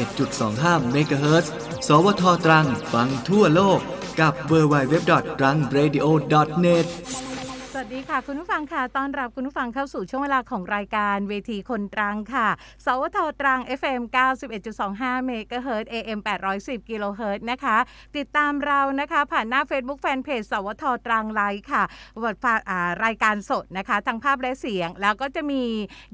91.25เมกะเฮิรตซ์สวทตรัง ฟังทั่วโลกกับ w w w r a n g r a d i o n e t สวัสดีค่ะ คุณผู้ฟังค่ะต้อนรับคุณผู้ฟังเข้าสู่ช่วงเวลาของรายการเวทีคนตรังค่ะ สวทตรัง FM 91.25เมกะเฮิรต AM 810กิโลเฮิรตนะคะ ติดตามเรานะคะ ผ่านหน้า Facebook Fanpage สวทตรังไลฟ์ค่ะบทอ่ารายการสดนะคะทั้งภาพและเสียง แล้วก็จะมี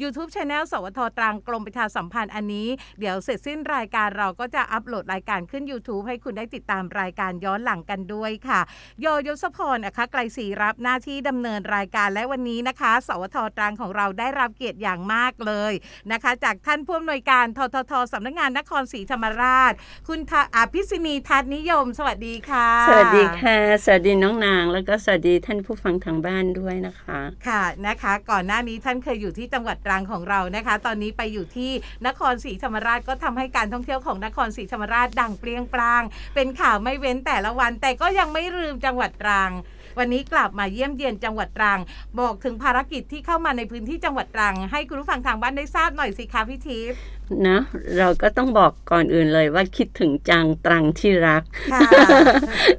YouTube Channel สวทตรังกรมประชาสัมพันธ์อันนี้ เดี๋ยวเสร็จสิ้นรายการเราก็จะอัปโหลดรายการขึ้น YouTube ให้คุณได้ติดตามรายการย้อนหลังกันด้วยค่ะ โยยศพรนะคะไกลศรีรับหน้าที่ดำเนินรายการและวันนี้นะคะ สวทตรังของเราได้รับเกียรติอย่างมากเลยนะคะ จากท่านผู้อำนวยการทททสำนักงานนครศรีธรรมราช คุณทะอภิสินีทัศนิยม สวัสดีค่ะ สวัสดีค่ะ สวัสดีน้องนาง แล้วก็สวัสดีท่านผู้ฟังทางบ้านด้วยนะคะค่ะนะคะ ก่อนหน้านี้ท่านเคยอยู่ที่จังหวัดตรังของเรานะคะ ตอนนี้ไปอยู่ที่นครศรีธรรมราชก็ทำให้การท่องเที่ยวของนครศรีธรรมราชดังเปรี้ยงปร้าง เป็นข่าวไม่เว้นแต่ละวัน แต่ก็ยังไม่ลืมจังหวัดตรัง วันนี้กลับมาเยี่ยมเยียนจังหวัดตรัง บอกถึงภารกิจที่เข้ามาในพื้นที่จังหวัดตรัง ให้คุณผู้ฟังทางบ้านได้ทราบหน่อยสิคะพี่ทิพย์ นะ เราก็ต้องบอกก่อนอื่นเลยว่าคิดถึงจังตรังที่รักค่ะ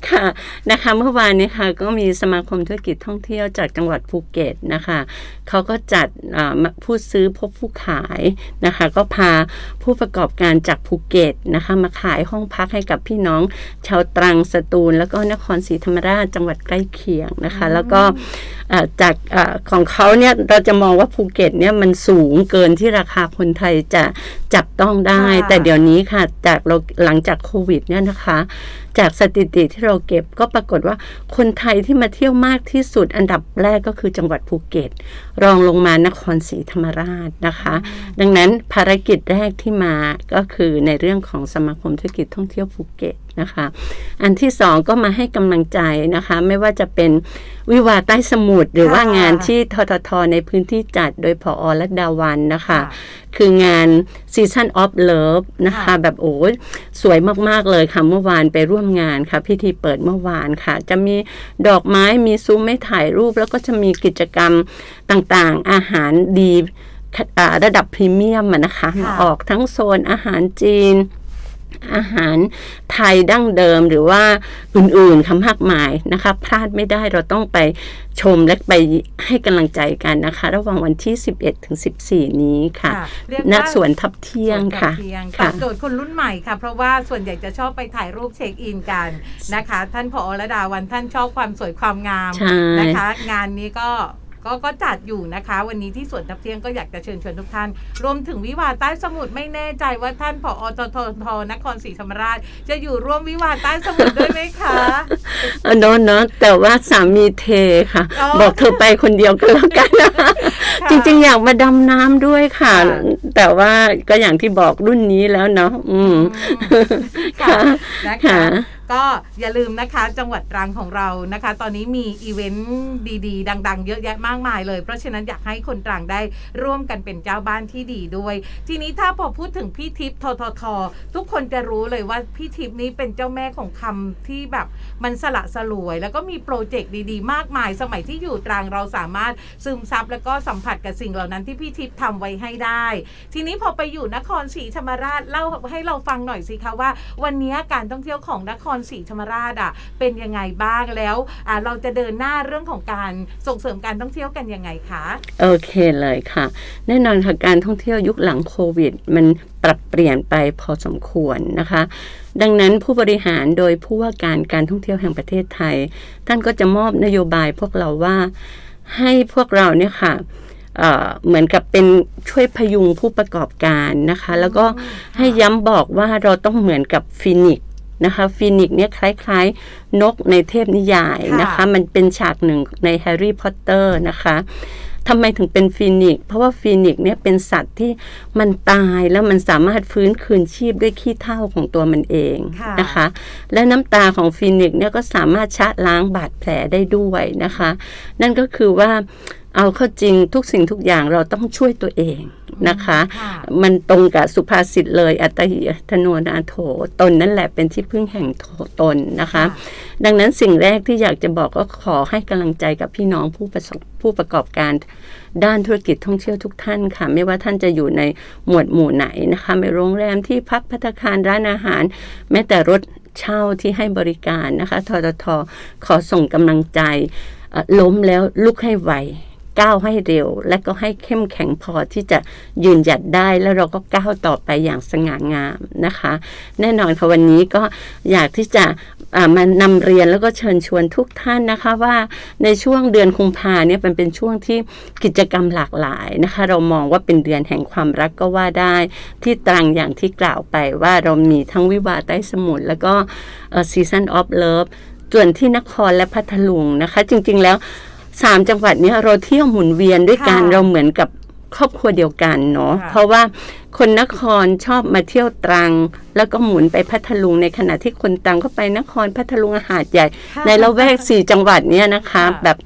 ค่ะนะคะเมื่อวานนี้ค่ะก็มีสมาคมธุรกิจท่องเที่ยวจากจังหวัดภูเก็ตนะคะเขาก็จัดอ่าผู้ซื้อพบผู้ขายนะคะ ก็พาผู้ประกอบการจากภูเก็ตนะคะมาขายห้องพักให้กับพี่น้องชาวตรังสตูล แล้วก็นครศรีธรรมราชจังหวัดใกล้เคียงนะคะ แล้วก็อ่าจากอาของเขาเนี่ยเราจะมองว่าภูเก็ตเนี่ยมันสูงเกินที่ราคาคนไทยจะ จับต้องได้ค่ะแต่เดี๋ยวนี้ค่ะ จากเราหลังจากโควิดเนี่ยนะคะ จากสถิติที่เราเก็บก็ปรากฏว่าคนไทยที่มาเที่ยวมากที่สุดอันดับแรกก็คือจังหวัดภูเก็ต รองลงมานครศรีธรรมราชนะคะ ดังนั้นภารกิจแรกที่มาก็คือในเรื่องของสมาคมธุรกิจท่องเที่ยวภูเก็ต นะคะ อันที่สองก็มาให้กำลังใจนะคะ ไม่ว่าจะเป็นวิวาห์ใต้สมุทรหรือว่าค่ะงานที่ทททในพื้นที่จัดโดยผอรัตดาวันนะคะค่ะคืองาน Season of Love นะคะค่ะแบบโอ้ยสวยมาก ๆ เลยค่ะ เมื่อวานไปร่วมงานค่ะ พิธีเปิดเมื่อวานค่ะ จะมีดอกไม้มีซุ้มให้ถ่ายรูป แล้วก็จะมีกิจกรรมต่างๆ อาหารดีอ่าระดับพรีเมียมอะนะคะค่ะมาออกทั้งโซนอาหารจีน อาหารไทยดั้งเดิมหรือว่าอื่นๆคำมากมายนะคะ พลาดไม่ได้เราต้องไปชมและไปให้กำลังใจกันนะคะ ระหว่างวันที่ 11 ถึง 14 นี้ค่ะค่ะเรียกณว่าสวนทับเที่ยงค่ะส่วนใกล้เคียงตค่ะอบโจทย์คนรุ่นใหม่ค่ะ เพราะว่าส่วนใหญ่จะชอบไปถ่ายรูปเช็คอินกันนะคะ ท่านผอระดาวันท่านชอบความสวยความงามใช่นะคะ งานนี้ก็ ก็ก็จัดอยู่นะคะ วันนี้ที่สวนทับเที่ยงก็อยากจะเชิญชวนทุกท่าน รวมถึงวิวาห์ใต้สมุทรไม่แน่ใจว่าท่านผอทททนครศรีธรรมราช จะอยู่ร่วมวิวาห์ใต้สมุทรด้วยไหมคะเออเนอะเนอะแต่ว่าสามีเทค่ะอ๋อบอกเธอไปคนเดียวก็แล้วกันนะคะจริงๆ อยากมาดำน้ำด้วยค่ะค่ะ แต่ว่าก็อย่างที่บอกรุ่นนี้แล้วเนาะอืมค่ะนะคะค่ะ ก็อย่าลืมนะคะจังหวัดตรังของเรานะคะ ตอนนี้มีอีเวนต์ดีๆ ดัง ๆ เยอะแยะมากมายเลย เพราะฉะนั้นอยากให้คนตรังได้ร่วมกันเป็นเจ้าบ้านที่ดีด้วย ทีนี้ถ้าพอพูดถึงพี่ทิพย์ททททุกคนจะรู้เลยว่าพี่ทิพย์นี้เป็นเจ้าแม่ของคำที่แบบมันสละสลวย แล้วก็มีโปรเจกต์ดีๆ มากมาย สมัยที่อยู่ตรังเราสามารถซึมซับแล้วก็สัมผัสกับสิ่งเหล่านั้นที่พี่ทิพย์ทำไว้ให้ได้ ทีนี้พอไปอยู่นครศรีธรรมราชเล่าให้เราฟังหน่อยสิคะว่า วันนี้การท่องเที่ยวของนครศรีธรรมราชอะเป็นยังไงบ้างแล้วอ่าเราจะเดินหน้าเรื่องของการส่งเสริมการท่องเที่ยวกันยังไงคะโอเคเลยค่ะ แน่นอนค่ะการท่องเที่ยวยุคหลังโควิด มันปรับเปลี่ยนไปพอสมควรนะคะ ดังนั้นผู้บริหารโดยผู้ว่าการการท่องเที่ยวแห่งประเทศไทย ท่านก็จะมอบนโยบายพวกเราว่าให้พวกเราเนี่ยค่ะเเหมือนกับเป็นช่วยพยุงผู้ประกอบการนะคะ แล้วก็ให้ย้ำบอกว่าเราต้องเหมือนกับฟินิก นะคะฟินิกซ์เนี่ยคล้ายๆ นกในเทพนิยายนะคะค่ะมันเป็นฉากหนึ่งในแฮร์รี่พอตเตอร์นะคะทำไมถึงเป็นฟีนิกซ์เพราะว่าฟีนิกซ์เนี่ยเป็นสัตว์ที่มันตายแล้วมันสามารถฟื้นคืนชีพด้วยขี้เถ้าของตัวมันเองค่ะนะคะ และน้ำตาของฟีนิกซ์เนี่ยก็สามารถชะล้างบาดแผลได้ด้วยนะคะ นั่นก็คือว่า เอาเข้าจริงทุกสิ่งทุกอย่างเราต้องช่วยตัวเองนะคะค่ะมันตรงกับสุภาษิตเลย อัตหิอัตโนนาโถตนนั่นแหละเป็นที่พึ่งแห่งตนนะคะ ดังนั้นสิ่งแรกที่อยากจะบอกก็ขอให้กำลังใจกับพี่น้องผู้ประสบผู้ประกอบการด้านธุรกิจท่องเที่ยวทุกท่านค่ะ ไม่ว่าท่านจะอยู่ในหมวดหมู่ไหนนะคะไม่โรงแรมที่พักพัตตาคารร้านอาหาร แม้แต่รถเช่าที่ให้บริการนะคะทททขอส่งกำลังใจเอ่อล้มแล้วลุกให้ไว ก้าวให้เร็ว และก็ให้เข้มแข็งพอที่จะยืนหยัดได้แล้วเราก็ก้าวต่อไปอย่างสง่างามนะคะ แน่นอนค่ะวันนี้ก็อยากที่จะมานำเรียนแล้วก็เชิญชวนทุกท่านนะคะว่าในช่วงเดือนคุมภาเนี่ยเป็นเป็นช่วงที่กิจกรรมหลากหลายนะคะ เรามองว่าเป็นเดือนแห่งความรักก็ว่าได้ ที่ตรังอย่างที่กล่าวไปว่าเรามีทั้งวิวาใต้สมุทรแล้วก็ซีซันออฟเลิฟส่วนที่นครและพัทลุงนะคะ จริงๆแล้ว สามจังหวัดเนี้เราเที่ยวหมุนเวียนด้วยกันค่ะเราเหมือนกับครอบครัวเดียวกันเนาะค่ะเพราะว่าคนนครชอบมาเที่ยวตรัง แล้วก็หมุนไปพัทลุงในขณะที่คนตรังก็ไปนครพัทลุงหาดใหญ่ค่ะในละแวกสี่จังหวัดเนี้ยนะคะค่ะแบบ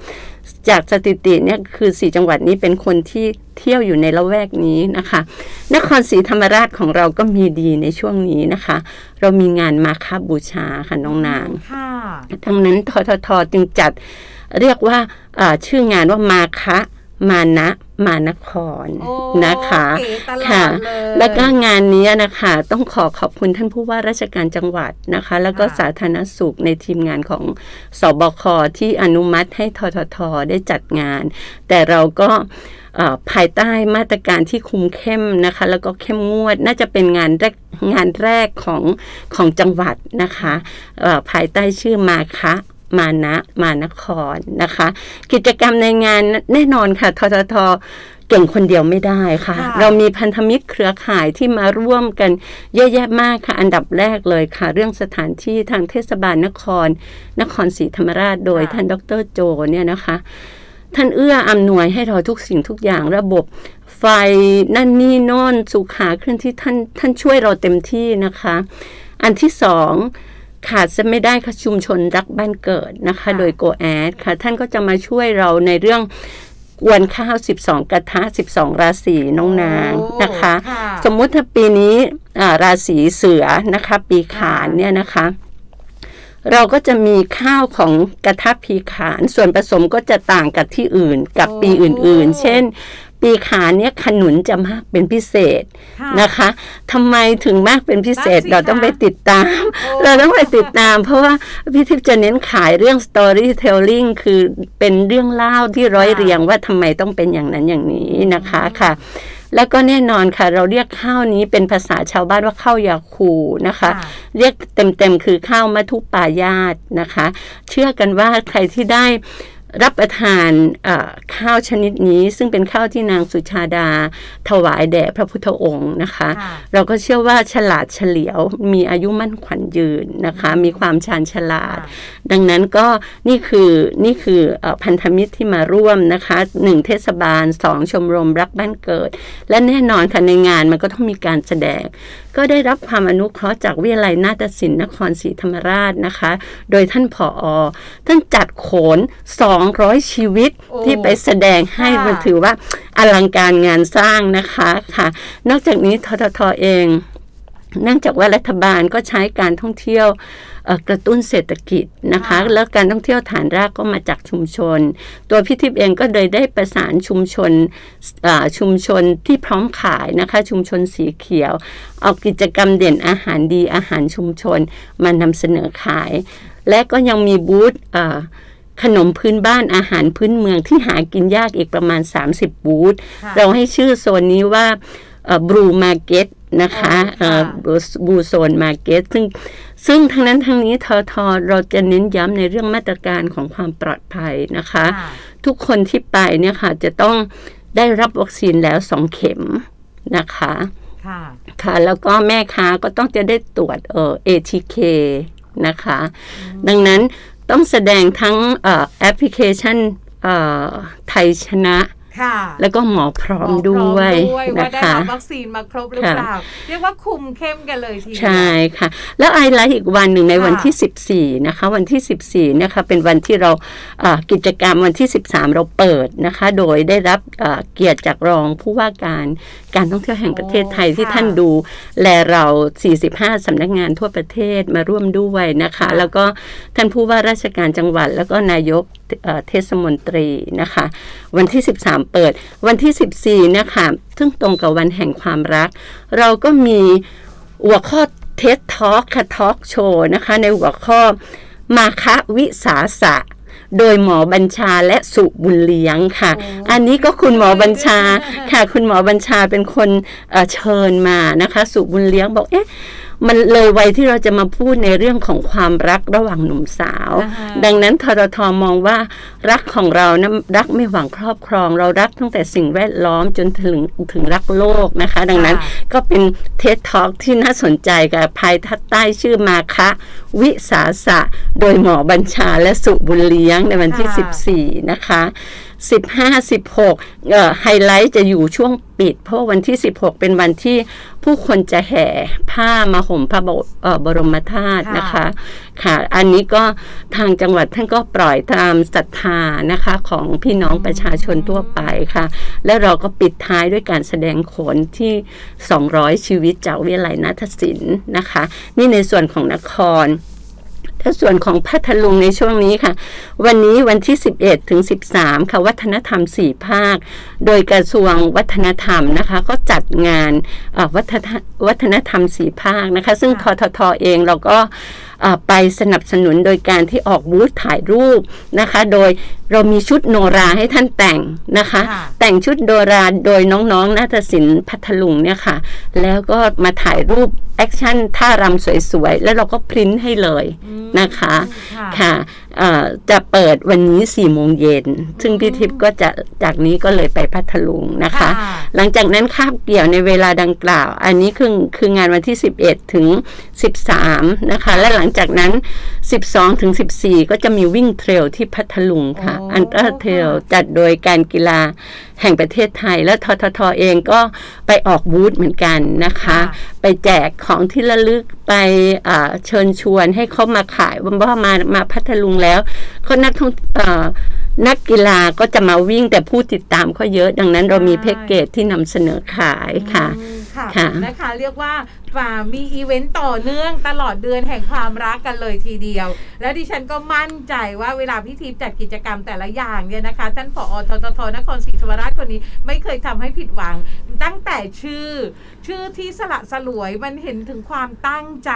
จากสถิติเนี่ยคือสี่จังหวัดนี้เป็นคนที่เที่ยวอยู่ในละแวกนี้นะคะ นครศรีธรรมราชของเราก็มีดีในช่วงนี้นะคะ เรามีงานมาคาบูชาค่ะน้องนางค่ะดังนั้นทททจึงจัด เรียกว่าอ่าชื่องานว่ามาคะมานะมานครโอ้นะคะเก๋ตลอค่ะดเลยแล้วก็งานนี้นะคะต้องขอขอบคุณท่านผู้ว่าราชการจังหวัดนะคะ แล้วก็ค่ะสาธารณสุขในทีมงานของสบคที่อนุมัติให้ทททได้จัดงาน แต่เราก็เอ่อภายใต้มาตรการที่คุมเข้มนะคะ แล้วก็เข้มงวดน่าจะเป็นงานแรกงานแรกของของจังหวัดนะคะเอ่อภายใต้ชื่อมาคะ มานะมานครนะคะ กิจกรรมในงานแน่นอนค่ะทททเก่งคนเดียวไม่ได้ค่ะค่ะ เรามีพันธมิตรเครือข่ายที่มาร่วมกันเยอะแยะมากค่ะ อันดับแรกเลยค่ะ เรื่องสถานที่ทางเทศบาลนคร นครศรีธรรมราช โดยท่านดรโจเนี่ยนะคะ ท่านเอื้ออำนวยให้เราทุกสิ่งทุกอย่างระบบไฟนั่นนี่โน่นสุขาเคลื่อนที่ท่านท่านช่วยเราเต็มที่นะคะ อันที่สอง ขาดจะไม่ได้ค่ะชุมชนรักบ้านเกิดนะคะค่ะโดยโกแอดค่ะ ท่านก็จะมาช่วยเราในเรื่องกวนข้าว 12 กระทะ 12 ราศีน้องนางโอ้นะคะค่ะสมมุติถ้าปีนี้อ่าราศีเสือนะคะ ปีขานเนี่ยนะคะเราก็จะมีข้าวของกระทะพีขาน ส่วนผสมก็จะต่างกับที่อื่นกับปีอื่นๆ เช่น ปีขานเนี่ยขนุนจะมากเป็นพิเศษค่ะนะคะทำไมถึงมากเป็นพิเศษนั่นสิเราต้องคะไปติดตามโอ้เราต้องไปติดตาม เพราะว่าพี่ทิพย์จะเน้นขายเรื่อง storytelling คือเป็นเรื่องเล่าที่ร้อยเรียงว่าทำไมต้องเป็นอย่างนั้นอย่างนี้นะคะค่ะแล้วก็แน่นอนค่ะ เราเรียกข้าวนี้เป็นภาษาชาวบ้านว่าข้าวยาคูนะคะค่ะเรียกเต็มๆคือข้าวมัทุปายาตนะคะ เชื่อกันว่าใครที่ได้ รับประทานเอ่อข้าวชนิดนี้ ซึ่งเป็นข้าวที่นางสุชาดา ถวายแด่พระพุทธองค์นะคะค่ะเราก็เชื่อว่าฉลาดเฉลียว มีอายุมั่นขวัญยืนนะคะ มีความชาญฉลาด ดังนั้นก็นี่คือนี่คือเออพันธมิตรที่มาร่วมนะคะหนึ่งเทศบาลสองชมรมรักบ้านเกิด และแน่นอนค่ะในงานมันก็ต้องมีการแสดง ก็ได้รับความอนุเคราะห์จากวิทยาลัยนาฏศิลป์นครศรีธรรมราชนะคะ โดยท่านผออท่านจัดโขน 200 ชีวิตโอ้ที่ไปแสดงให้ค่ะมันถือว่าอลังการงานสร้างนะคะค่ะ นอกจากนี้ทททเอง เนื่องจากว่ารัฐบาลก็ใช้การท่องเที่ยวเอ่อกระตุ้นเศรษฐกิจนะคะค่ะแล้วการท่องเที่ยวฐานรากก็มาจากชุมชน ตัวพี่ทิพย์เองก็เลยได้ประสานชุมชนอ่าชุมชนที่พร้อมขายนะคะ ชุมชนสีเขียวเอากิจกรรมเด่นอาหารดีอาหารชุมชนมานำเสนอขาย และก็ยังมีบูธอ่าขนมพื้นบ้านอาหารพื้นเมืองที่หากินยากอีกประมาณ 30 บูธค่ะเราให้ชื่อโซนนี้ว่า บรูมาร์เก็ตนะคะอ๋อค่ะบูโซนมาร์เก็ตซึ่งซึ่งทั้งนั้นทั้งนี้ทอทอเราจะเน้นย้ำในเรื่องมาตรการของความปลอดภัยนะคะค่ะทุกคนที่ไปเนี่ยค่ะจะต้องได้รับวัคซีนแล้วสองเข็มนะคะค่ะค่ะแล้วก็แม่ค้าก็ต้องจะได้ตรวจเอ่อ ATK นะคะ ดังนั้นต้องแสดงทั้งเอ่อแอปพลิเคชันเอ่อไทยชนะค่ะ แล้วก็หมอพร้อมหมอพร้อมด้วยด้วยนะว่าได้คะรับวัคซีนมาครบหรือค่ะเปล่าเรียกว่าคุมเข้มกันเลยทีเดียวใช่ค่ะ แล้วไอไลท์อีกวันหนึ่งในค่ะวันที่ 14 นะคะ วันที่ 14 นะคะ เป็นวันที่เราเอ่อกิจกรรมวันที่ 13 เราเปิดนะคะ โดยได้รับเอ่อเกียรติจากรองผู้ว่าการการท่องเที่ยวแห่งประเทศไทยที่ท่านดู แลเรา 45 สำนักงานทั่วประเทศมาร่วมด้วยนะคะ แล้วก็ท่านผู้ว่าราชการจังหวัดแล้วก็นายก เอ่อเทศมนตรีนะคะ วันที่ 13 เปิด วันที่ 14 นะคะซึ่งตรงกับวันแห่งความรัก เราก็มีหัวข้อเทสทอ l k ค่ะทอ l k โชว์นะคะ ในหัวข้อมาคะวิสาสะโดยหมอบัญชาและสุบุญเลี้ยงค่ะโอ้อันนี้ก็คุณหมอบัญชาค่ะ คุณหมอบัญชาเป็นคนเอ่อเชิญมานะคะ สุบุญเลี้ยงบอกเอ๊ะมันเลยวัยที่เราจะมาพูดในเรื่องของความรักระหว่างหนุ่มสาวอ่าฮะดังนั้นทรทมองว่ารักของเรานะรักไม่หวังครอบครอง เรารักตั้งแต่สิ่งแวดล้อมจนถึงถึงรักโลกนะคะ ดังนั้นค่ะก็เป็นเทสทอ l k ที่น่าสนใจกับภายทัดใต้ชื่อมาคะ วิสาสะ โดยหมอบัญชาและสุบุญเลี้ยงในวันที่ค่ะ14 นะคะ 15 16เอ่อไฮไลท์จะอยู่ช่วงปิด เพราะวันที่ 16 เป็นวันที่ผู้คนจะแห่ผ้ามาห่มพระบเอ่อบรมธาตุนะคะ ค่ะ อันนี้ก็ทางจังหวัดท่านก็ปล่อยตามศรัทธานะคะของพี่น้องประชาชนทั่วไปค่ะ แล้วเราก็ปิดท้ายด้วยการแสดงโขนที่ 200 ชีวิตจากวิทยาลัยนาฏศิลป์นะคะ นี่ในส่วนของนคร ถ้าส่วนของพัทลุงในช่วงนี้ค่ะ วันนี้วันที่ 11 ถึง 13 ค่ะ วัฒนธรรม 4 ภาค โดยกระทรวงวัฒนธรรมนะคะ ก็จัดงานเอ่อวัฒนวัฒนธรรม 4 ภาคนะคะ ซึ่งทค่ะททเองเราก็เอ่อไปสนับสนุนโดยการที่ออกบูธถ่ายรูปนะคะ โดยเรามีชุดโนราให้ท่านแต่งนะคะค่ะแต่งชุดโนราโดยน้องๆนาฏศิลป์พัทลุงเนี่ยค่ะ แล้วก็มาถ่ายรูปแอคชั่นท่ารำสวยๆ แล้วเราก็พริ้นให้เลยอืมนะคะค่ะค่ะเอ่อจะเปิดวันนี้4โมงเย็น ซึ่งพี่ทิพย์ก็จะจากนี้ก็เลยไปพัทลุงนะคะค่ะหลังจากนั้นคาบเกี่ยวในเวลาดังกล่าว อันนี้คือคืองานวันที่ 11 ถึง 13 นะคะ และหลังจากนั้น 12 ถึง 14 ก็จะมีวิ่งเทรลที่พัทลุงค่ะโอ้อันตราเทรลจัดโดยการกีฬา แห่งประเทศไทย และทททเองก็ไปออกบูธเหมือนกันนะคะ ไปแจกของที่ระลึกไปอ่าเชิญชวนให้เขามาขายว่ามามาพัทลุงแล้วเขานักท่องเอ่อนักกีฬาก็จะมาวิ่งแต่ผู้ติดตามเขาเยอะ ดังนั้นเรามีใช่แพ็กเกจที่นำเสนอขายค่ะอืมค่ะค่ะนะคะเรียกว่า ฝ่ามีอีเวนต์ต่อเนื่องตลอดเดือนแห่งความรักกันเลยทีเดียว และดิฉันก็มั่นใจว่าเวลาพี่ทิพย์จัดกิจกรรมแต่ละอย่างเนี่ยนะคะ ท่านผอทททนครศรีธรรมราชคนนี้ไม่เคยทำให้ผิดหวัง ตั้งแต่ชื่อ ชื่อที่สละสลวยมันเห็นถึงความตั้งใจ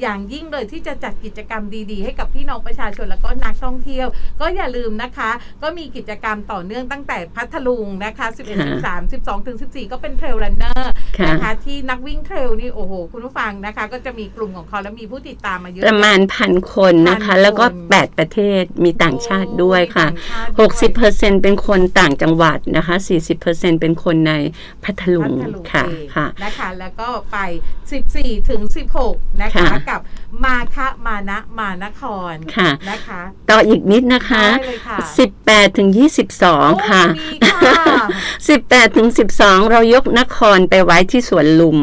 อย่างยิ่งเลยที่จะจัดกิจกรรมดีๆ ให้กับพี่น้องประชาชนแล้วก็นักท่องเที่ยว ก็อย่าลืมนะคะ ก็มีกิจกรรมต่อเนื่องตั้งแต่พัทลุงนะคะ11 13 12ถึง14 ก็เป็นเทรลรันเนอร์ค่ะนะคะที่นักวิ่งเทรลนี่โอ้โหคุณผู้ฟังนะคะ ก็จะมีกลุ่มของเขาแล้วมีผู้ติดตามมาเยอะประมาณพันคนนะพัคะนคนแล้วก็ 8 ประเทศมีต่างชาติด้วยค่ะโอ้ต่างชาติด้วย60%เป็นคนต่างจังหวัดนะคะ 40%เป็นคนในพัทลุพังทลุงค่ะเองค่ะนะคะแล้วก็ไป 14 ถึง 16 นะคะค่ะกับมาคะมานะมานครค่ะนะคะ ต่ออีกนิดนะคะได้เลยค่ะ18 ถึง 22ค่ะโอ้มีค่ะ 18 ถึง 12 เรายกนครไปไว้ที่สวนลุม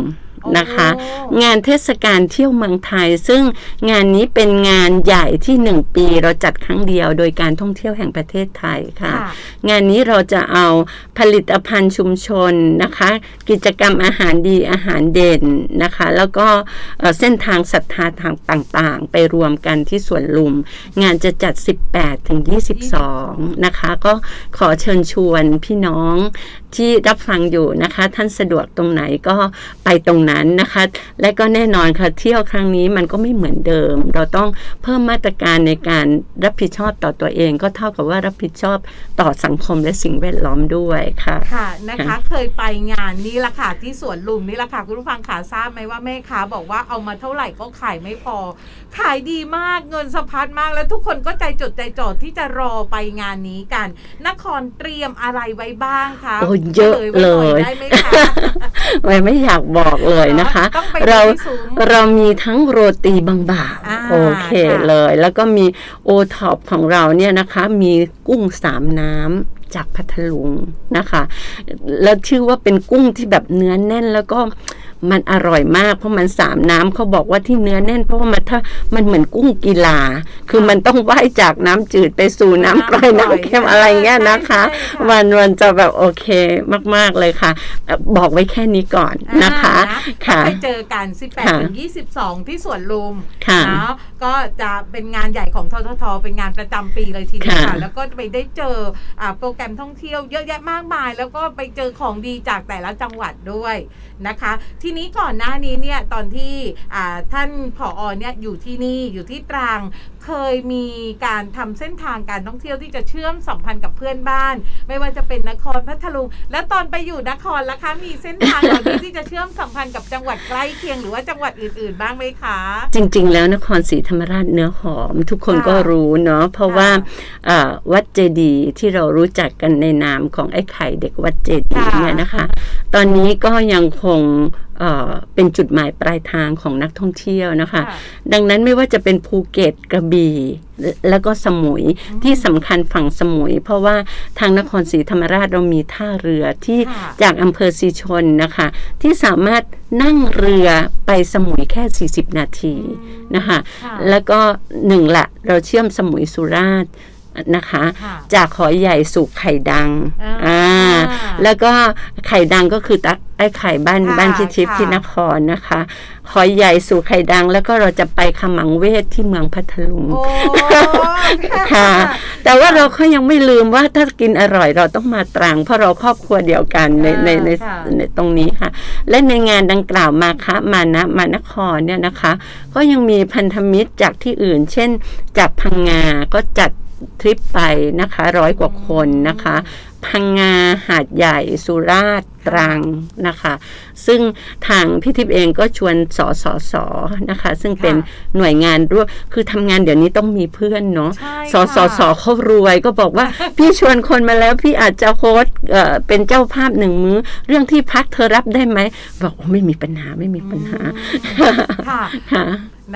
นะคะโอ้งานเทศกาลเที่ยวเมืองไทย ซึ่งงานนี้เป็นงานใหญ่ที่1ปีเราจัดครั้งเดียว โดยการท่องเที่ยวแห่งประเทศไทยค่ะค่ะ งานนี้เราจะเอาผลิตภัณฑ์ชุมชนนะคะ กิจกรรมอาหารดีอาหารเด่นนะคะ แล้วก็เอ่อเส้นทางศรัทธาทางต่างๆ ไปรวมกันที่สวนลุม งานจะจัด 18ถึง22 นะคะ ก็ขอเชิญชวนพี่น้องที่รับฟังอยู่นะคะ ท่านสะดวกตรงไหนก็ไปตรงนั้นนะคะ และก็แน่นอนค่ะเที่ยวครั้งนี้มันก็ไม่เหมือนเดิม เราต้องเพิ่มมาตรการในการรับผิดชอบต่อตัวเอง ก็เท่ากับว่ารับผิดชอบต่อสังคมและสิ่งแวดล้อมด้วยค่ะค่ะนะคะค่ะเคยไปงานนี้ละค่ะที่สวนลุมนี่ละค่ะคุณผู้ฟังขาทราบไหมว่าแม่ค้าบอกว่าเอามาเท่าไหร่ก็ขายไม่พอ ขายดีมากเงินสะพัดมากแล้วทุกคนก็ใจจดใจจ่อที่จะรอไปงานนี้กัน นครเตรียมอะไรไว้บ้างคะโอ้เยอะฉไว้หน่เลยได้ไหมคะไม่ไม่อยากบอกเลยนะคะต้องไปเราที่ซุ้มเรามีทั้งโรตีบางบ่าวอ่าโอเคค่ะเลย แล้วก็มีโอท็อปของเราเนี่ยนะคะ มีกุ้งสามน้ำ จากพัทลุงนะคะ แล้วชื่อว่าเป็นกุ้งที่แบบเนื้อแน่นแล้วก็มันอร่อยมากเพราะมันสามน้ำเขาบอกว่าที่เนื้อแน่น เพราะว่ามันถ้ามันเหมือนกุ้งกีฬา คือมันต้องว่ายจากน้ำจืดไปสู่น้ำกร่อยน้ำเค็มอะไรเงี้ยนะคะใช่ใช่ค่ะมันมันจะแบบโอเคมาก ๆเลยค่ะเอ่อบอกไว้แค่นี้ก่อนนะคะอ่าค่ะไปเจอกัน 18ค่ะถึง22 ที่สวนลุมค่ะเนาะก็จะเป็นงานใหญ่ของทททเป็นงานประจำปีเลยทีเดียวค่ะค่ะแล้วก็ไปได้เจออ่าโปรแกรมท่องเที่ยวเยอะแยะมากมาย แล้วก็ไปเจอของดีจากแต่ละจังหวัดด้วยนะคะ ทีนี้ก่อนหน้านี้เนี่ยตอนที่ท่านผอเนี่ยอยู่ที่นี่อยู่ที่ตรังเคยมีการทำเส้นทางการท่องเที่ยวที่จะเชื่อมสัมพันธ์กับเพื่อนบ้าน ไม่ว่าจะเป็นนครพัทลุง แล้วตอนไปอยู่นครล่ะคะมีเส้นทางเหล่านี้ที่จะเชื่อมสัมพันธ์กับจังหวัดใกล้เคียงหรือว่าจังหวัดอื่นๆ บ้างไหมคะ จริง ๆ แล้วนครศรีธรรมราชเนื้อหอม ทุกคนก็รู้เนาะเพราะว่าอ่าวัดเจดีย์ที่เรารู้จักกันในนามของไอ้ไข่เด็กวัดเจดีย์ค่ะเนี่ยนะคะ ตอนนี้ก็ยังคงเอ่อเป็นจุดหมายปลายทางของนักท่องเที่ยวนะคะค่ะดังนั้นไม่ว่าจะเป็นภูเก็ตกระบี่และแล้วก็สมุยที่สำคัญฝั่งสมุย เพราะว่าทางนครศรีธรรมราชเรามีท่าเรือที่ค่ะจากอำเภอศรีชนนะคะ ที่สามารถนั่งเรือไปสมุยแค่ 40 นาทีนะคะค่ะแล้วก็หนึ่งละเราเชื่อมสมุยสุราษฎร์ นะคะค่ะจากหอยใหญ่สู่ไข่ดังอ่าอ่าแล้วก็ไข่ดังก็คือตะไอ้ไข่บ้านค่ะบ้านที่ทิพย์ค่ะที่นครนะคะหอยใหญ่สู่ไข่ดัง แล้วก็เราจะไปขมังเวทที่เมืองพัทลุงโอ้ค่ะ แต่ว่าเราก็ยังไม่ลืมว่าถ้ากินอร่อยเราต้องมาตรัง เพราะเราครอบครัวเดียวกันในในในค่ะในตรงนี้ค่ะ และในงานดังกล่าวมาคะมานะมานครเนี่ยนะคะ ก็ยังมีพันธมิตรจากที่อื่น เช่นจากพังงาก็จัด ทริปไปนะคะร้อยกว่าคนนะคะ พังงาหาดใหญ่สุราษฎร์ ตรังนะคะ ซึ่งทางพี่ทิพย์เองก็ชวนสสสนะคะ ซึ่งเป็นหน่วยงานร่วมคือทำงานเดี๋ยวนี้ต้องมีเพื่อนเนาะใช่สสสค่ะเขารวยก็บอกว่าพี่ชวนคนมาแล้วพี่อาจจะโค้ดเอ่อเป็นเจ้าภาพหนึ่งมื้อ เรื่องที่พักเธอรับได้ไหมบอกว่าไม่มีปัญหาไม่มีปัญหาค่ะค่ะ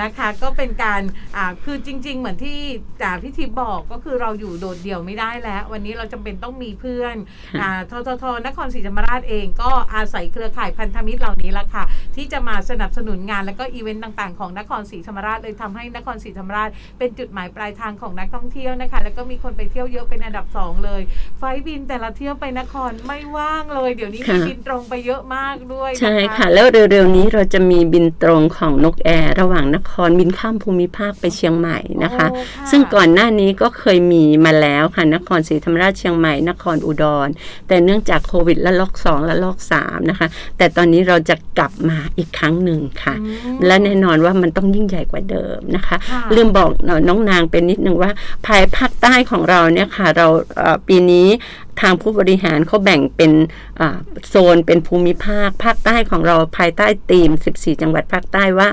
นะคะก็เป็นการอ่าคือจริง ๆ เหมือนที่จ่าพิธีบอกก็คือเราอยู่โดดเดี่ยวไม่ได้แล้ว วันนี้เราจำเป็นต้องมีเพื่อนอ่าทททนครศรีธรรมราชเองก็อาศัยเครือข่ายพันธมิตรเหล่านี้ละค่ะ ที่จะมาสนับสนุนงานและก็อีเวนต์ต่างๆของนครศรีธรรมราชเลยทำให้นครศรีธรรมราช เป็นจุดหมายปลายทางของนักท่องเที่ยวนะคะ แล้วก็มีคนไปเที่ยวเยอะเป็นอันดับสองเลย ไฟล์บินแต่ละเที่ยวไปนครไม่ว่างเลย เดี๋ยวนี้มีค่ะบินตรงไปเยอะมากด้วยนใช่ค่ะ แล้วเร็วๆนี้เราจะมีบินตรงของนกแอร์ระหว่างนครบินข้ามภูมิภาคไปเชียงใหม่นะคะโอ้ค่ะซึ่งก่อนหน้านี้ก็เคยมีมาแล้วค่ะนครศรีธรรมราชเชียงใหม่นครอุดร แต่เนื่องจากโควิดและล็อกสองและล็อกสามนะคะ แต่ตอนนี้เราจะกลับมาอีกครั้งหนึ่งค่ะอืมและแน่นอนว่ามันต้องยิ่งใหญ่กว่าเดิมนะคะค่ะลืมบอกน้องนางเป็นนิดนึงว่าภายภาคใต้ของเราเนี่ยค่ะเราเอ่อปีนี้ทางผู้บริหารเขาแบ่งเป็นอ่าโซนเป็นภูมิภาค ภาคใต้ของเราภายใต้ธีม 14 จังหวัดภาคใต้ว่า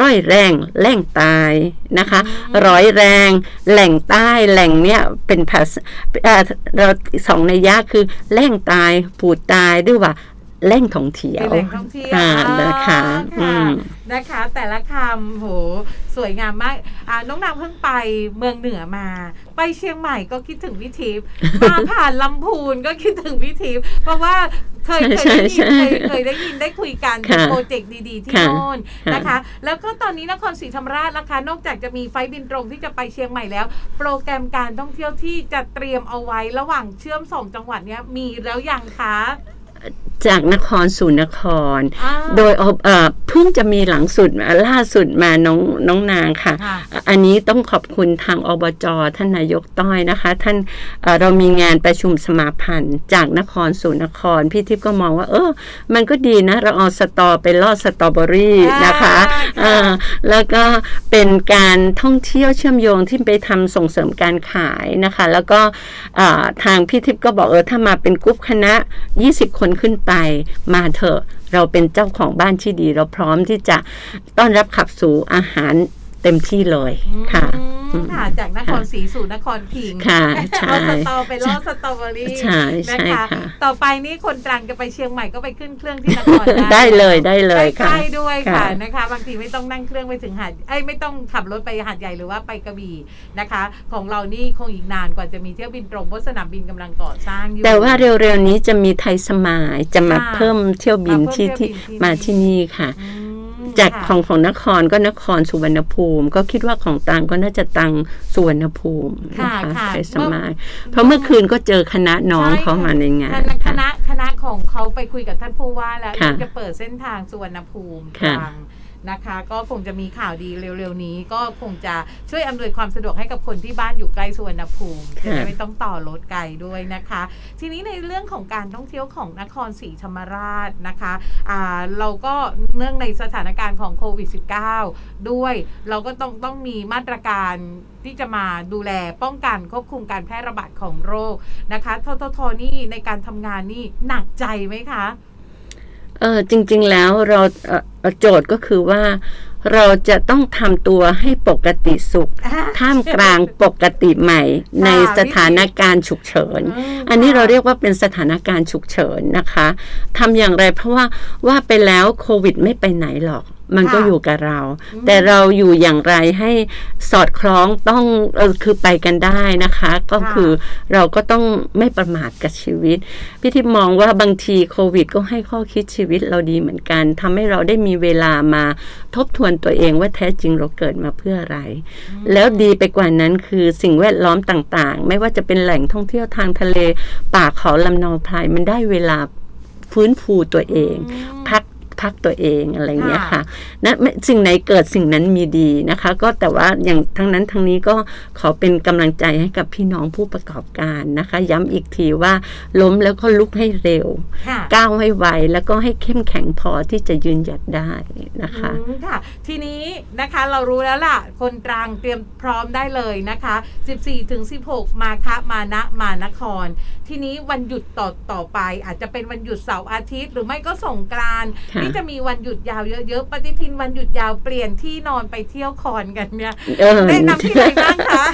ร้อยแรงแหล่งตายนะคะร้อยแรงแหล่งใต้แหล่งเนี่ยเป็นภาษาเอ่อเราสองในยะคือแหล่งตายปูดตายหรือว่า แหล่งท่องเที่ยเป็นวแหล่งท่องเที่ยวอ่าอ่านะคะอืค่ะมนะคะ แต่ละคำโหสวยงามมากอ่าน้องนางเพิ่งไปเมืองเหนือมา ไปเชียงใหม่ก็คิดถึงพี่ทิพย์มาผ่านลำพูนก็คิดถึงพี่ทิพย์เพราะว่าเคยเคยได้ยินใช่เคใช่ยเคยได้ยินได้คุยกันค่ะโปรเจกต์ดีๆ ที่ค่ะโน่นนะคะค่ะแล้วก็ตอนนี้นครศรีธรรมราชนะคะ นอกจากจะมีไฟล์บินตรงที่จะไปเชียงใหม่แล้ว โปรแกรมการท่องเที่ยวที่จะเตรียมเอาไว้ระหว่างเชื่อมสองจังหวัดเนี้ยมีแล้วยังคะ จากนครสู่นครอ่าโดยเอาเอ่อเพิ่งจะมีหลังสุดมาล่าสุดมาน้องน้องนางค่ะค่ะ อันนี้ต้องขอบคุณทางอบจท่านนายกต้อยนะคะ ท่านเอ่อเรามีงานประชุมสมาพันธ์ จากนครสู่นคร พี่ทิพย์ก็มองว่า เออ มันก็ดีนะ เราเอาสตอไปลอดสตรอเบอรี่นะคะอ่าค่ะเอ่อแล้วก็เป็นการท่องเที่ยวเชื่อมโยงที่ไปทำส่งเสริมการขายนะคะ แล้วก็เอ่อทางพี่ทิพย์ก็บอกเออถ้ามาเป็นกรุ๊ปคณะ 20 คนขึ้นไปมาเถอะ เราเป็นเจ้าของบ้านที่ดี เราพร้อมที่จะต้อนรับขับสู่อาหารเต็มที่เลยค่ะ ค่ะจากนครศรีสู่นครพิงค์ค่ะใช่เอาสตอไปล่อสตรอเบอรี่ใช่ใช่นะคะค่ะต่อไปนี่คนตรังจะไปเชียงใหม่ก็ไปขึ้นเครื่องที่นครได้เลยได้เลยใกค่ะล้ๆด้วยค่ะค่ะนะคะ บางทีไม่ต้องนั่งเครื่องไปถึงหาดเอ้ยไม่ต้องขับรถไปหาดใหญ่หรือว่าไปกระบี่นะคะ ของเรานี่คงอีกนานกว่าจะมีเที่ยวบินตรงเพราะสนามบินกำลังก่อสร้างอยู่แต่ว่าเร็วๆนี้จะมีไทยสมายจะมาค่ะเพิ่มเที่ยวบินมาเพิ่ที่มที่เที่ยวบินที่มาที่นี่ค่ะอืม จากค่ะของของนครก็นครสุวรรณภูมิ ก็คิดว่าของตังก็น่าจะตังสุวรรณภูมินะค่ะคะค่ะไทยสมายเพราะเมื่อคืนก็เจอคณะน้องเขามาในงานคณะคค่ะณะคณะของเขาไปคุยกับท่านผู้ว่าแล้วค่ะจะเปิดเส้นทางสุวรรณภูมิตค่ะรัง นะคะ ก็คงจะมีข่าวดีเร็วๆนี้ ก็คงจะช่วยอำนวยความสะดวกให้กับคนที่บ้านอยู่ใกล้สุวรรณภูมิจะได้ไม่ต้องต่อรถไกลด้วยนะคะ ทีนี้ในเรื่องของการท่องเที่ยวของนครศรีธรรมราชนะคะอ่าเราก็เนื่องในสถานการณ์ของโควิด -19 ด้วย เราก็ต้องต้องมีมาตรการที่จะมาดูแลป้องกันควบคุมการแพร่ระบาดของโรคนะคะทททนี่ในการทำงานนี่หนักใจไหมคะ เออจริงๆแล้วเราเอ่อเอ่อโจทย์ก็คือว่า เราจะต้องทำตัวให้ปกติสุข ท่ามกลางปกติใหม่ ในสถานการณ์ฉุกเฉินมอันนี้เราเรียกว่าเป็นสถานการณ์ฉุกเฉินนะคะทำอย่างไรเพราะว่าว่าไปแล้วโควิดไม่ไปไหนหรอก มันก็ค่ะอยู่กับเราอืมแต่เราอยู่อย่างไรให้สอดคล้องต้องเออคือไปกันได้นะคะ ก็ค่ะคือเราก็ต้องไม่ประมาทกับชีวิต พี่ทิพย์มองว่าบางทีโควิด ก็ให้ข้อคิดชีวิตเราดีเหมือนกันทำให้เราได้มีเวลามาทบทวนตัวเองว่าแท้จริงเราเกิดมาเพื่ออะไร แล้วดีไปกว่านั้นคือสิ่งแวดล้อมต่างๆ ไม่ว่าจะเป็นแหล่งท่องเที่ยวทางทะเลป่าเขาลำเนาไพรมันได้เวลาฟื้นฟูตัวเอง พัก พักตัวเองอะไรอย่างเงี้ยค่ะค่ะนะไม่สิ่งไหนเกิดสิ่งนั้นมีดีนะคะ ก็แต่ว่าอย่างทั้งนั้นทั้งนี้ก็ขอเป็นกำลังใจให้กับพี่น้องผู้ประกอบการนะคะ ย้ำอีกทีว่าล้มแล้วก็ลุกให้เร็วค่ะก้าวให้ไวแล้วก็ให้เข้มแข็งพอที่จะยืนหยัดได้นะคะอืมค่ะ ทีนี้นะคะเรารู้แล้วล่ะ คนตรังเตรียมพร้อมได้เลยนะคะ 14ถึง16 มาคะมานะมานคร ทีนี้วันหยุดต่อต่อไปอาจจะเป็นวันหยุดเสาร์อาทิตย์ หรือไม่ก็สงกรานต์ค่ะที่จะมีวันหยุดยาวเยอะๆ ปฏิทินวันหยุดยาวเปลี่ยนที่นอนไปเที่ยวคอนกันเนี่ยเออแนะนำที่ไหนบ้างคะ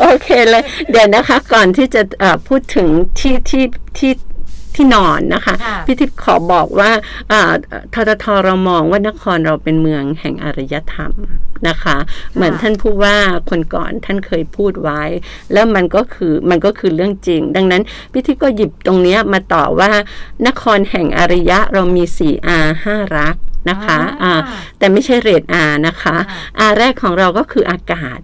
โอเคเลย เดี๋ยวนะคะ ก่อนที่จะเอ่อพูดถึงที่ที่ที่ ที่นอนนะคะค่ะพี่ทิพย์ขอบอกว่าอ่าทททเรามองว่านครเราเป็นเมืองแห่งอารยธรรมนะคะ เหมือนท่านผู้ว่าคนก่อนท่านเคยพูดไว้ แล้วมันก็คือมันก็คือเรื่องจริง ดังนั้นพี่ทิพย์ก็หยิบตรงเนี้ยมาต่อว่า นครแห่งอารยะเรามี 4R 5รัก นะคะอ่าอ่าแต่ไม่ใช่เรท R นะคะค่ะอาแรกของเราก็คืออากาศ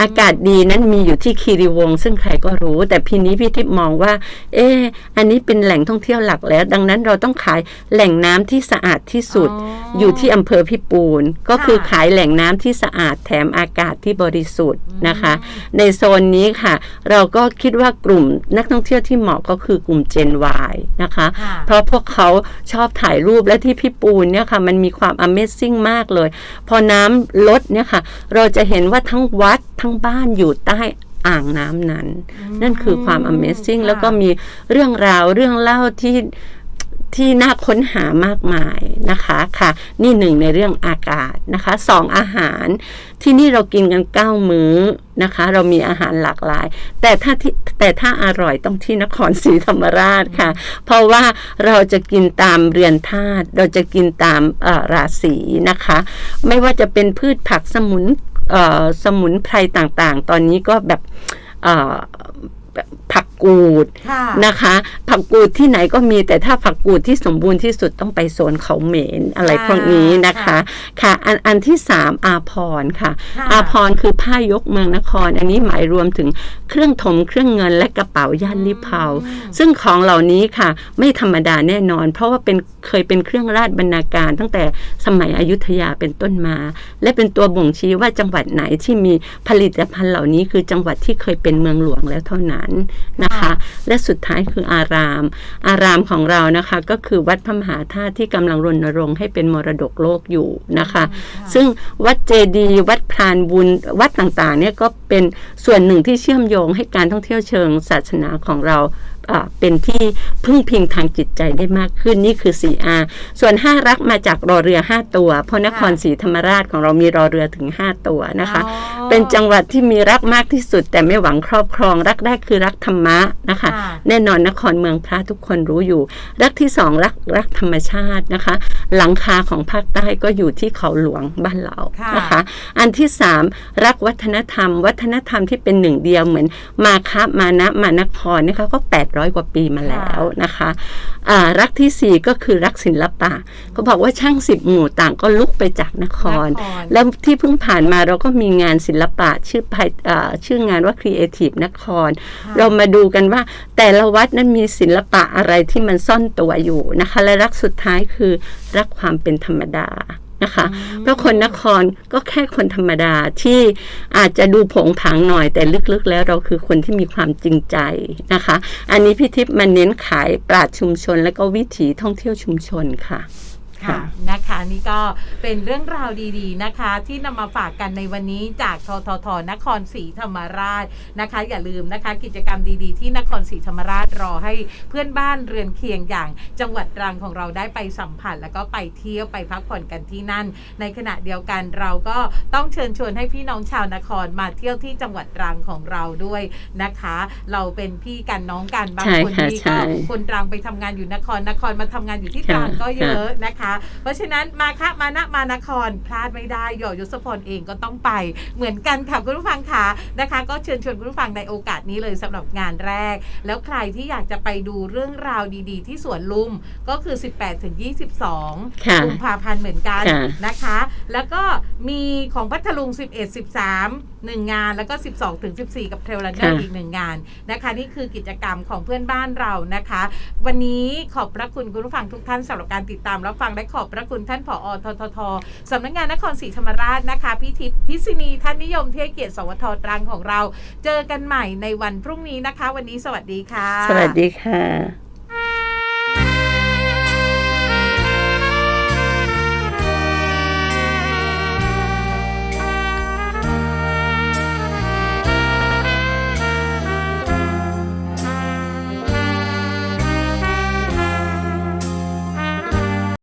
อากาศดีนั้นมีอยู่ที่คีรีวงศ์ซึ่งใครก็รู้ แต่พีนี้พี่ทิพย์มองว่า เอออันนี้เป็นแหล่งท่องเที่ยวหลักแล้ว ดังนั้นเราต้องขายแหล่งน้ำที่สะอาดที่สุด อยู่ที่อำเภอพิปูน ก็คือค่ะขายแหล่งน้ำที่สะอาดแถมอากาศที่บริสุทธิ์นะคะอืมในโซนนี้ค่ะ เราก็คิดว่ากลุ่มนักท่องเที่ยวที่เหมาะก็คือกลุ่ม Gen Y นะคะค่ะเพราะพวกเขาชอบถ่ายรูปและที่พิปูนเนี่ยค่ะมันมีความ Amazing มากเลย พอน้ำลดเนี่ยค่ะ เราจะเห็นว่าทั้งวัดทั้งบ้านอยู่ใต้อ่างน้ำนั้น นั่นคือความ Amazing ค่ะแล้วก็มีเรื่องราวเรื่องเล่าที่ ที่น่าค้นหามากมายนะคะค่ะ นี่หนึ่งในเรื่องอากาศนะคะสองอาหาร ที่นี่เรากินกันเก้ามื้อนะคะ เรามีอาหารหลากหลาย แต่ถ้าที่แต่ถ้าอร่อยต้องที่นครศรีธรรมราชค่ะ เพราะว่าเราจะกินตามเรือนธาตุเราจะกินตามราศีนะคะ ไม่ว่าจะเป็นพืชผักสมุนสมุนไพรต่างๆ ตอนนี้ก็แบบอ่อแบบ ผักกูดค่ะนะคะ ผักกูดที่ไหนก็มีแต่ถ้าผักกูดที่สมบูรณ์ที่สุดต้องไปโซนเขาเหม็นอะไรอ่าพวกนี้นะคะค่ะอันอันที่สามอาพรค่ะค่ะ อาพรคือผ้ายกเมืองนคร อันนี้หมายรวมถึงเครื่องถมเครื่องเงินและกระเป๋าย่านลิเพาอืมซึ่งของเหล่านี้ค่ะ ไม่ธรรมดาแน่นอน เพราะว่าเป็นเคยเป็นเครื่องราชบรรณาการ ตั้งแต่สมัยอยุธยาเป็นต้นมา และเป็นตัวบ่งชี้ว่าจังหวัดไหนที่มีผลิตภัณฑ์เหล่านี้คือจังหวัดที่เคยเป็นเมืองหลวงแล้วเท่านั้นนะคะค่ะและสุดท้ายคืออาราม อารามของเรานะคะก็คือวัดพระมหาธาตุที่กำลังรณรงค์ให้เป็นมรดกโลกอยู่นะคะ ซึ่งวัดเจดีย์วัดพรานบุญวัดต่างๆเนี่ยก็เป็นส่วนหนึ่งที่เชื่อมโยงให้การท่องเที่ยวเชิงศาสนาของเราอ่า เป็นที่พึ่งพิงทางจิตใจได้มากขึ้นนี่คือ 4R ส่วน 5 รักมาจากรอเรือ 5 ตัว เพราะนครศรีธรรมราชของเรามีรอเรือถึง 5 ตัวนะคะอ๋อเป็นจังหวัดที่มีรักมากที่สุด แต่ไม่หวังครอบครอง รักแรกคือรักธรรมะนะคะค่ะแน่นอนนครเมืองพระทุกคนรู้อยู่ รักที่สองรักรักธรรมชาตินะคะ หลังคาของภาคใต้ก็อยู่ที่เขาหลวงบ้านเราค่ะนะคะ อันที่สามรักวัฒนธรรม วัฒนธรรมที่เป็นหนึ่งเดียวเหมือนมาคะมานะมานครนะคะก็800 กว่าปีมาแล้วนะคะอ่ารักที่สี่ก็คือรักศิลปะเขาบอกว่าช่างสิบหมู่ต่างก็ลุกไปจากนครนครแล้วที่เพิ่งผ่านมาเราก็มีงานศิลปะชื่อไพเอ่อชื่องานว่า Creative นครค่ะเรามาดูกันว่าแต่ละวัดนั้นมีศิลปะอะไรที่มันซ่อนตัวอยู่นะคะ และรักสุดท้ายคือรักความเป็นธรรมดา นะคะอืมเพราะคนนครก็แค่คนธรรมดาที่อาจจะดูผงผางหน่อยแต่ลึกๆแล้วเราคือคนที่มีความจริงใจนะคะ อันนี้พี่ทิพย์มาเน้นขายปราดชุมชน และก็วิถีท่องเที่ยวชุมชนค่ะ ค่ะนะคะนี่ก็เป็นเรื่องราวดีๆนะคะ ที่นำมาฝากกันในวันนี้จากทททนครศรีธรรมราชนะคะ อย่าลืมนะคะ กิจกรรมดีๆ ที่นครศรีธรรมราชรอให้เพื่อนบ้านเรือนเคียงอย่าง จังหวัดตรังของเราได้ไปสัมผัส แล้วก็ไปเที่ยวไปพักผ่อนกันที่นั่น ในขณะเดียวกันเราก็ต้องเชิญชวนให้พี่น้องชาวนครมาเที่ยวที่จังหวัดตรังของเราด้วยนะคะ เราเป็นพี่กันน้องกันบางใช่คนค่ะที่ใช่ก็คนตรังไปทำงานอยู่นครนครมาทำงานอยู่ที่ตรังค่ะก็เยอะนะคะเพราะฉะนั้นมาคะมานะมานครพลาดไม่ได้หยอดยศพรเองก็ต้องไป เหมือนกันค่ะคุณผู้ฟังค่ะนะคะ ก็เชิญชวนคุณผู้ฟังในโอกาสนี้เลยสำหรับงานแรก แล้วใครที่อยากจะไปดูเรื่องราวดีๆ ที่สวนลุมก็คือ 18ถึง22ค่ะกุมภาพันธ์เหมือนกันค่ะนะคะ แล้วก็มีของพัทลุง 11 13 1 งานแล้วก็ 12ถึง14 กับเทรลลันเนอร์ค่ะอีกหนึ่งงานนะคะ นี่คือกิจกรรมของเพื่อนบ้านเรานะคะ วันนี้ขอบพระคุณคุณผู้ฟังทุกท่านสำหรับการติดตามรับฟังและขอบพระคุณท่านผอทททสำนักงานนครศรีธรรมราชนะคะพี่ทิพย์พิษณีท่านนิยมเที่ยวเกียรติสวทตรังของเรา เจอกันใหม่ในวันพรุ่งนี้นะคะ วันนี้สวัสดีค่ะ สวัสดีค่ะ